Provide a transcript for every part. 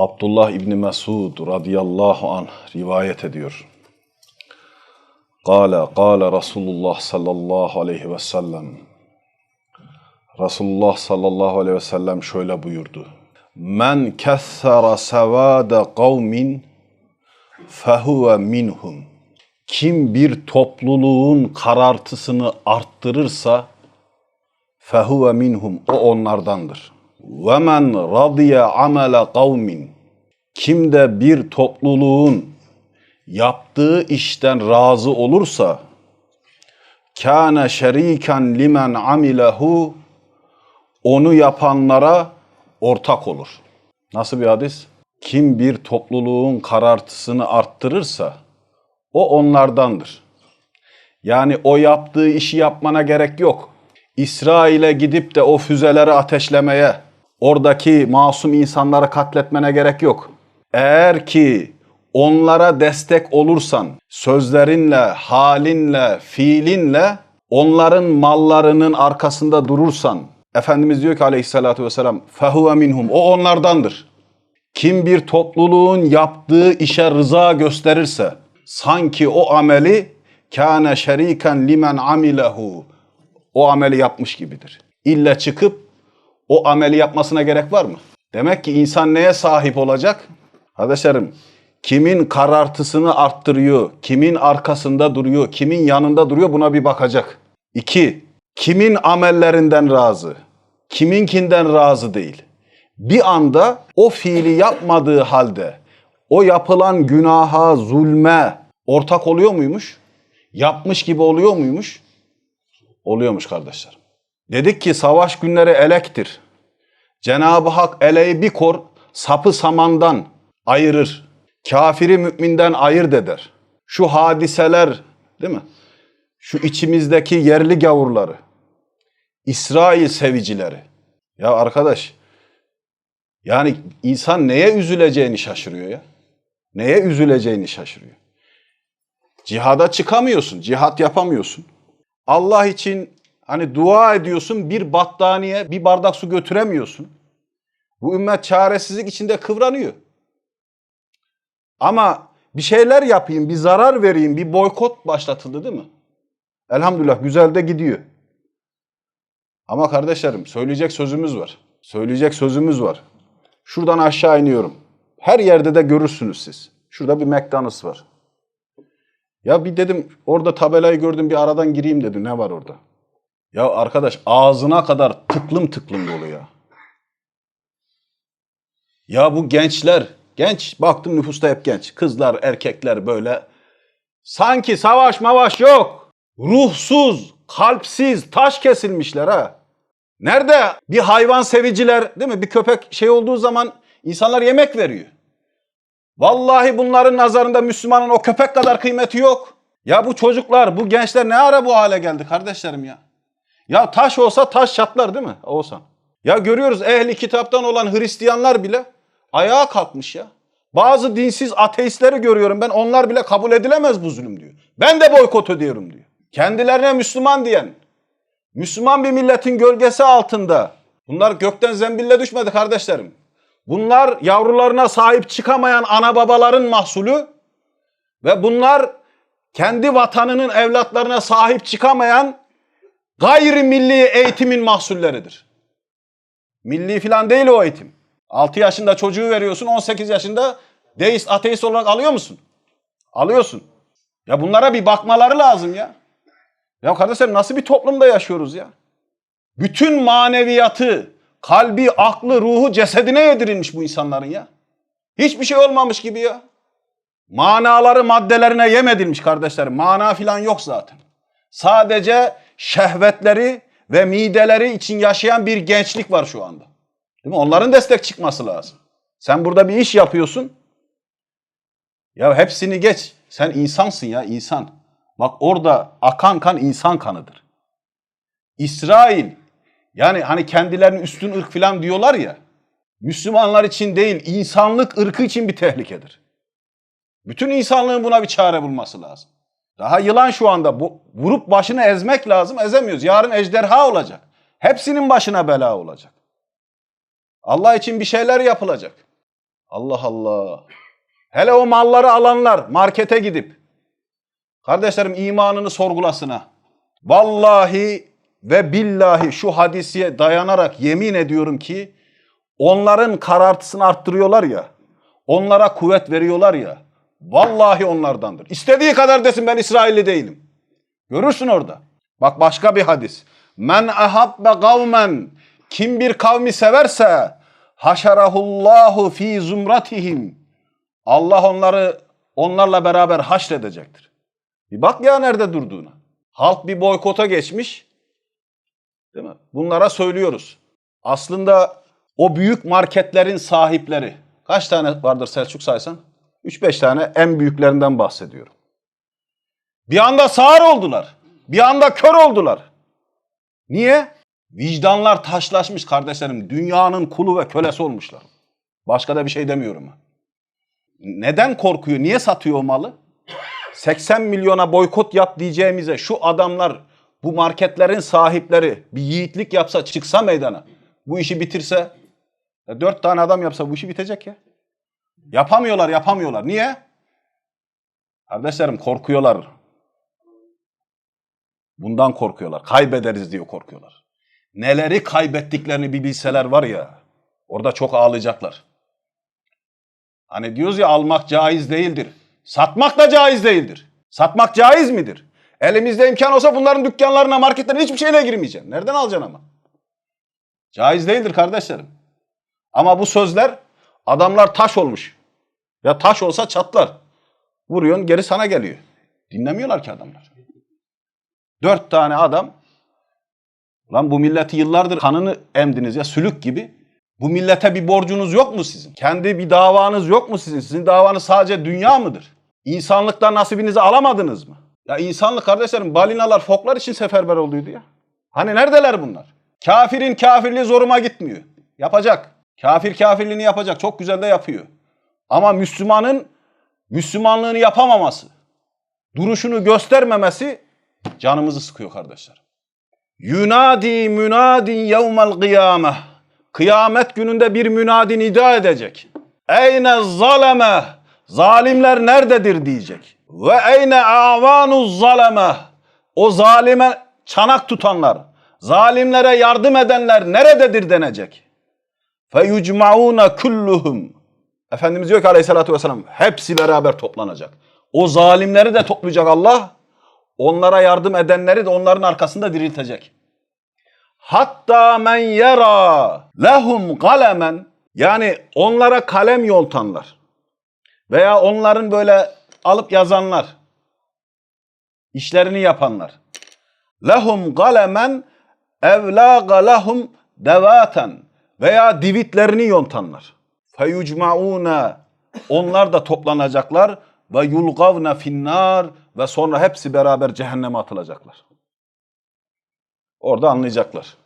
Abdullah İbni Mesud radıyallahu anh rivayet ediyor. Kale, kale Resulullah sallallahu aleyhi ve sellem. Resulullah sallallahu aleyhi ve sellem şöyle buyurdu. Men kessara sevade kavmin fehuve minhum. Kim bir topluluğun karartısını arttırırsa fehuve minhum o onlardandır. Men radiye amele kavmin kim de bir topluluğun yaptığı işten razı olursa kâne şeriken limen amilehu onu yapanlara ortak olur. Nasıl bir hadis? Kim bir topluluğun karartısını arttırırsa o onlardandır. Yani o yaptığı işi yapmana gerek yok. İsrail'e gidip de o füzeleri ateşlemeye, oradaki masum insanları katletmene gerek yok. Eğer ki onlara destek olursan, sözlerinle, halinle, fiilinle onların mallarının arkasında durursan, Efendimiz diyor ki aleyhissalatü vesselam, fehuve minhum, o onlardandır. Kim bir topluluğun yaptığı işe rıza gösterirse, sanki o ameli kâne şeriken limen amilehu, o ameli yapmış gibidir. İlle çıkıp o ameli yapmasına gerek var mı? Demek ki insan neye sahip olacak? Kardeşlerim, kimin karartısını arttırıyor, kimin arkasında duruyor, kimin yanında duruyor buna bir bakacak. İki, kimin amellerinden razı, kiminkinden razı değil. Bir anda o fiili yapmadığı halde o yapılan günaha, zulme ortak oluyor muymuş? Yapmış gibi oluyor muymuş? Oluyormuş kardeşler. Dedik ki savaş günleri elektir. Cenab-ı Hak eleği bir kor, sapı samandan ayırır. Kafiri müminden ayırt eder. Şu hadiseler değil mi? Şu içimizdeki yerli gavurları, İsrail sevicileri. Ya arkadaş, yani insan neye üzüleceğini şaşırıyor ya. Neye üzüleceğini şaşırıyor. Cihada çıkamıyorsun, cihat yapamıyorsun. Allah için hani dua ediyorsun, bir battaniye, bir bardak su götüremiyorsun. Bu ümmet çaresizlik içinde kıvranıyor. Ama bir şeyler yapayım, bir zarar vereyim, bir boykot başlatıldı değil mi? Elhamdülillah güzel de gidiyor. Ama kardeşlerim söyleyecek sözümüz var. Söyleyecek sözümüz var. Şuradan aşağı iniyorum. Her yerde de görürsünüz siz. Şurada bir McDonald's var. Ya bir dedim orada tabelayı gördüm bir aradan gireyim dedim. Ne var orada? Ya arkadaş ağzına kadar tıklım tıklım dolu ya. Ya bu gençler, genç baktım nüfusta hep genç. Kızlar, erkekler böyle. Sanki savaş mavaş yok. Ruhsuz, kalpsiz, taş kesilmişler ha. Nerede bir hayvan seviciler değil mi? Bir köpek şey olduğu zaman insanlar yemek veriyor. Vallahi bunların nazarında Müslümanın o köpek kadar kıymeti yok. Ya bu çocuklar, bu gençler ne ara bu hale geldi kardeşlerim ya? Ya taş olsa taş çatlar değil mi? Olsa. Ya görüyoruz ehli kitaptan olan Hristiyanlar bile ayağa kalkmış ya. Bazı dinsiz ateistleri görüyorum ben onlar bile kabul edilemez bu zulüm diyor. Ben de boykot ediyorum diyor. Kendilerine Müslüman diyen, Müslüman bir milletin gölgesi altında. Bunlar gökten zembille düşmedi kardeşlerim. Bunlar yavrularına sahip çıkamayan ana babaların mahsulü ve bunlar kendi vatanının evlatlarına sahip çıkamayan gayrimilli eğitimin mahsulleridir. Milli falan değil o eğitim. 6 yaşında çocuğu veriyorsun, 18 yaşında deist, ateist olarak alıyor musun? Alıyorsun. Ya bunlara bir bakmaları lazım ya. Ya kardeşlerim nasıl bir toplumda yaşıyoruz ya? Bütün maneviyatı, kalbi, aklı, ruhu cesedine yedirilmiş bu insanların ya. Hiçbir şey olmamış gibi ya. Manaları maddelerine yem edilmiş kardeşlerim. Mana filan yok zaten. Sadece şehvetleri ve mideleri için yaşayan bir gençlik var şu anda. Değil mi? Onların destek çıkması lazım. Sen burada bir iş yapıyorsun. Ya hepsini geç. Sen insansın ya insan. Bak orada akan kan insan kanıdır. İsrail yani hani kendilerini üstün ırk falan diyorlar ya. Müslümanlar için değil insanlık ırkı için bir tehlikedir. Bütün insanlığın buna bir çare bulması lazım. Daha yılan şu anda bu, vurup başını ezmek lazım ezemiyoruz. Yarın ejderha olacak. Hepsinin başına bela olacak. Allah için bir şeyler yapılacak. Allah Allah. Hele o malları alanlar markete gidip kardeşlerim imanını sorgulasına. Vallahi ve billahi şu hadisiye dayanarak yemin ediyorum ki onların karartısını arttırıyorlar ya. Onlara kuvvet veriyorlar ya. Vallahi onlardandır. İstediği kadar desin ben İsrailli değilim. Görürsün orada. Bak başka bir hadis. Men ahabbe kavmen kim bir kavmi severse haşerahullahu fi zumratihim. Allah onları onlarla beraber haşredecektir. Bir bak ya nerede durduğuna. Halk bir boykota geçmiş. Değil mi? Bunlara söylüyoruz. Aslında o büyük marketlerin sahipleri kaç tane vardır Selçuk saysan? 3-5 tane en büyüklerinden bahsediyorum. Bir anda sağır oldular. Bir anda kör oldular. Niye? Vicdanlar taşlaşmış kardeşlerim. Dünyanın kulu ve kölesi olmuşlar. Başka da bir şey demiyorum. Neden korkuyor? Niye satıyor o malı? 80 milyona boykot yap diyeceğimize şu adamlar bu marketlerin sahipleri bir yiğitlik yapsa çıksa meydana bu işi bitirse ya dört tane adam yapsa bu işi bitecek ya. Yapamıyorlar yapamıyorlar. Niye? Kardeşlerim korkuyorlar. Bundan korkuyorlar. Kaybederiz diye korkuyorlar. Neleri kaybettiklerini bir bilseler var ya orada çok ağlayacaklar. Hani diyoruz ya almak caiz değildir. Satmak da caiz değildir. Satmak caiz midir? Elimizde imkan olsa bunların dükkanlarına, marketlerine hiçbir şeyle girmeyeceksin. Nereden alacaksın ama? Caiz değildir kardeşlerim. Ama bu sözler adamlar taş olmuş. Ya taş olsa çatlar. Vuruyorsun geri sana geliyor. Dinlemiyorlar ki adamlar. Dört tane adam lan bu milleti yıllardır kanını emdiniz ya sülük gibi. Bu millete bir borcunuz yok mu sizin? Kendi bir davanız yok mu sizin? Sizin davanız sadece dünya mıdır? İnsanlıktan nasibinizi alamadınız mı? Ya insanlık kardeşlerim balinalar foklar için seferber olduydu ya. Hani neredeler bunlar? Kafirin kafirliği zoruma gitmiyor. Yapacak. Kafir kafirliğini yapacak. Çok güzel de yapıyor. Ama Müslümanın Müslümanlığını yapamaması, duruşunu göstermemesi canımızı sıkıyor kardeşler. Yunadi münadin yevmel kıyameh. Kıyamet gününde bir münadi nida edecek. Eyne zaleme. Zalimler nerededir diyecek. Ve eyne avanu zaleme. O zalime çanak tutanlar, zalimlere yardım edenler nerededir denecek. Feyucmauna kulluhum. Efendimiz diyor ki aleyhissalatü vesselam hepsi beraber toplanacak. O zalimleri de toplayacak Allah. Onlara yardım edenleri de onların arkasında diriltecek. Hatta men yera lehum kalemen yani onlara kalem yoltanlar veya onların böyle alıp yazanlar işlerini yapanlar lehum kalemen evlaga lehum devaten veya divitlerini yontanlar feyucmauna onlar da toplanacaklar ve yulgavna finnar ve sonra hepsi beraber cehenneme atılacaklar. Orada anlayacaklar.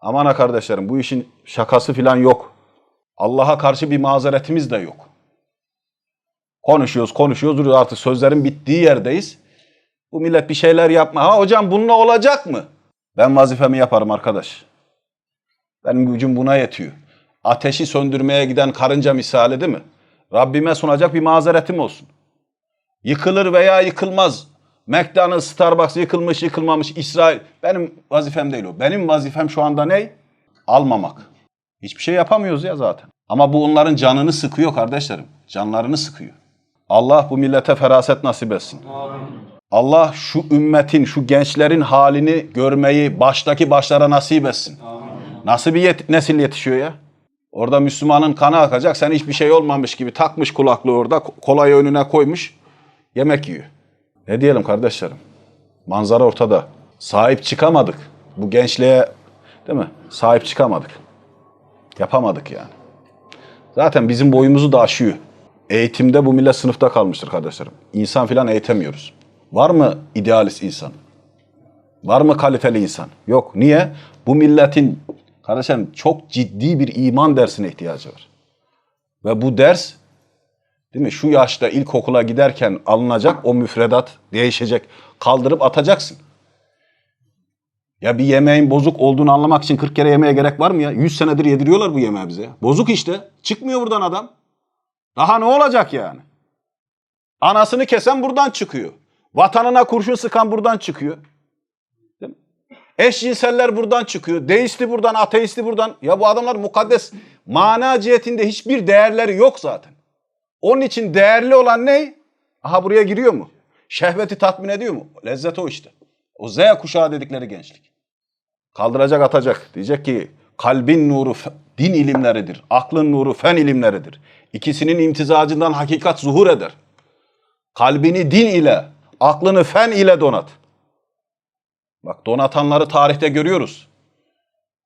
Aman ha kardeşlerim bu işin şakası filan yok. Allah'a karşı bir mazeretimiz de yok. Konuşuyoruz, konuşuyoruz. Artık sözlerin bittiği yerdeyiz. Bu millet bir şeyler yapma. Ha hocam bununla olacak mı? Ben vazifemi yaparım arkadaş. Benim gücüm buna yetiyor. Ateşi söndürmeye giden karınca misali değil mi? Rabbime sunacak bir mazeretim olsun. Yıkılır veya yıkılmaz. McDonald's, Starbucks yıkılmış, yıkılmamış, İsrail. Benim vazifem değil o. Benim vazifem şu anda ne? Almamak. Hiçbir şey yapamıyoruz ya zaten. Ama bu onların canını sıkıyor kardeşlerim. Canlarını sıkıyor. Allah bu millete feraset nasip etsin. Allah şu ümmetin, şu gençlerin halini görmeyi baştaki başlara nasip etsin. Nasıl bir yet- nesil yetişiyor ya? Orada Müslümanın kanı akacak. Sen hiçbir şey olmamış gibi takmış kulaklığı orada. Kolayı önüne koymuş. Yemek yiyor. Ne diyelim kardeşlerim? Manzara ortada. Sahip çıkamadık. Bu gençliğe değil mi? Sahip çıkamadık. Yapamadık yani. Zaten bizim boyumuzu da aşıyor. Eğitimde bu millet sınıfta kalmıştır kardeşlerim. İnsan filan eğitemiyoruz. Var mı idealist insan? Var mı kaliteli insan? Yok. Niye? Bu milletin kardeşlerim çok ciddi bir iman dersine ihtiyacı var. Ve bu ders değil mi? Şu yaşta ilkokula giderken alınacak o müfredat değişecek. Kaldırıp atacaksın. Ya bir yemeğin bozuk olduğunu anlamak için 40 kere yemeye gerek var mı ya? 100 senedir yediriyorlar bu yemeği bize. Bozuk işte. Çıkmıyor buradan adam. Daha ne olacak yani? Anasını kesen buradan çıkıyor. Vatanına kurşun sıkan buradan çıkıyor. Eşcinseller buradan çıkıyor. Deisti buradan, ateisti buradan. Ya bu adamlar mukaddes. Mana cihetinde hiçbir değerleri yok zaten. Onun için değerli olan ne? Aha buraya giriyor mu? Şehveti tatmin ediyor mu? Lezzet o işte. O Z kuşağı dedikleri gençlik. Kaldıracak atacak. Diyecek ki kalbin nuru din ilimleridir. Aklın nuru fen ilimleridir. İkisinin imtizacından hakikat zuhur eder. Kalbini din ile, aklını fen ile donat. Bak donatanları tarihte görüyoruz.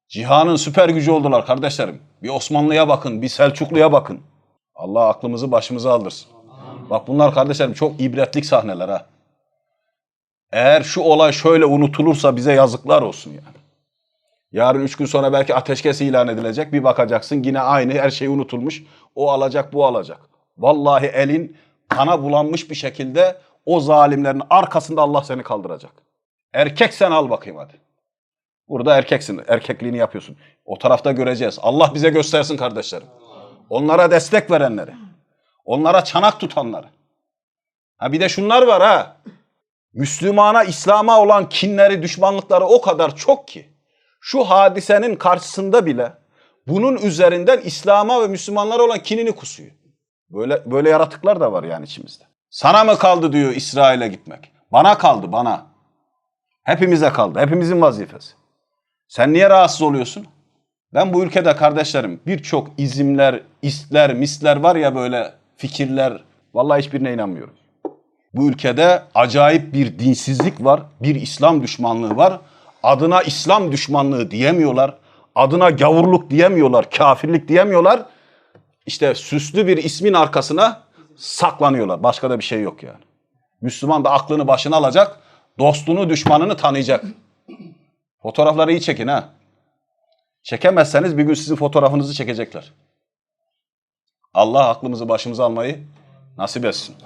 Cihanın süper gücü oldular kardeşlerim. Bir Osmanlı'ya bakın, bir Selçuklu'ya bakın. Allah aklımızı başımıza aldırsın. Bak bunlar kardeşlerim çok ibretlik sahneler ha. Eğer şu olay şöyle unutulursa bize yazıklar olsun yani. Yarın üç gün sonra belki ateşkes ilan edilecek. Bir bakacaksın yine aynı her şey unutulmuş. O alacak bu alacak. Vallahi elin kana bulanmış bir şekilde o zalimlerin arkasında Allah seni kaldıracak. Erkek sen al bakayım hadi. Burada erkeksin. Erkekliğini yapıyorsun. O tarafta göreceğiz. Allah bize göstersin kardeşlerim. Onlara destek verenleri. Onlara çanak tutanları. Ha bir de şunlar var ha. Müslümana, İslam'a olan kinleri, düşmanlıkları o kadar çok ki şu hadisenin karşısında bile bunun üzerinden İslam'a ve Müslümanlara olan kinini kusuyor. Böyle böyle yaratıklar da var yani içimizde. Sana mı kaldı diyor İsrail'e gitmek? Bana kaldı bana. Hepimize kaldı. Hepimizin vazifesi. Sen niye rahatsız oluyorsun? Ben bu ülkede kardeşlerim birçok izimler, istler, misler var ya böyle fikirler. Vallahi hiçbirine inanmıyorum. Bu ülkede acayip bir dinsizlik var, bir İslam düşmanlığı var. Adına İslam düşmanlığı diyemiyorlar. Adına gavurluk diyemiyorlar, kafirlik diyemiyorlar. İşte süslü bir ismin arkasına saklanıyorlar. Başka da bir şey yok yani. Müslüman da aklını başına alacak, dostunu, düşmanını tanıyacak. Fotoğrafları iyi çekin ha. Çekemezseniz bir gün sizin fotoğrafınızı çekecekler. Allah aklımızı başımıza almayı nasip etsin.